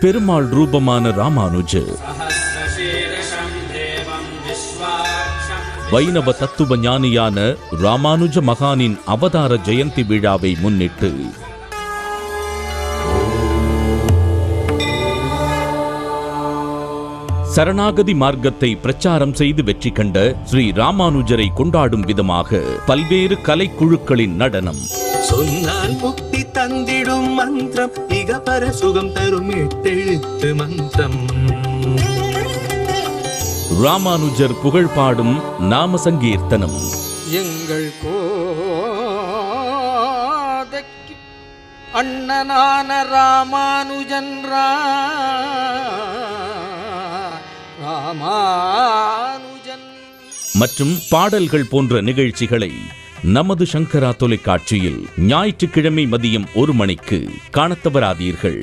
பெருமாள் ரூபமான ராமானுஜ வைணவ தத்துவ ஞானியான ராமானுஜ மகானின் அவதார ஜெயந்தி விழாவை முன்னிட்டு சரணாகதி மார்க்கத்தை பிரச்சாரம் செய்து வெற்றி கண்ட ஸ்ரீ ராமானுஜரை கொண்டாடும் விதமாக பல்வேறு கலைக்குழுக்களின் நடனம். சொன்னால் முக்தி தந்திடும் மந்திரம் மிக பர சுகம் தரும் எட்டெழுத்து மந்திரம். ராமானுஜர் புகழ் பாடும் நாம சங்கீர்த்தனம். எங்கள் கோதைக்கு அண்ணனான ராமானுஜன் ரா- மற்றும் பாடல்கள் போன்ற நிகழ்ச்சிகளை நமது சங்கரா தொலைக்காட்சியில் ஞாயிற்றுக்கிழமை மதியம் ஒரு மணிக்கு காணத்தவராதீர்கள்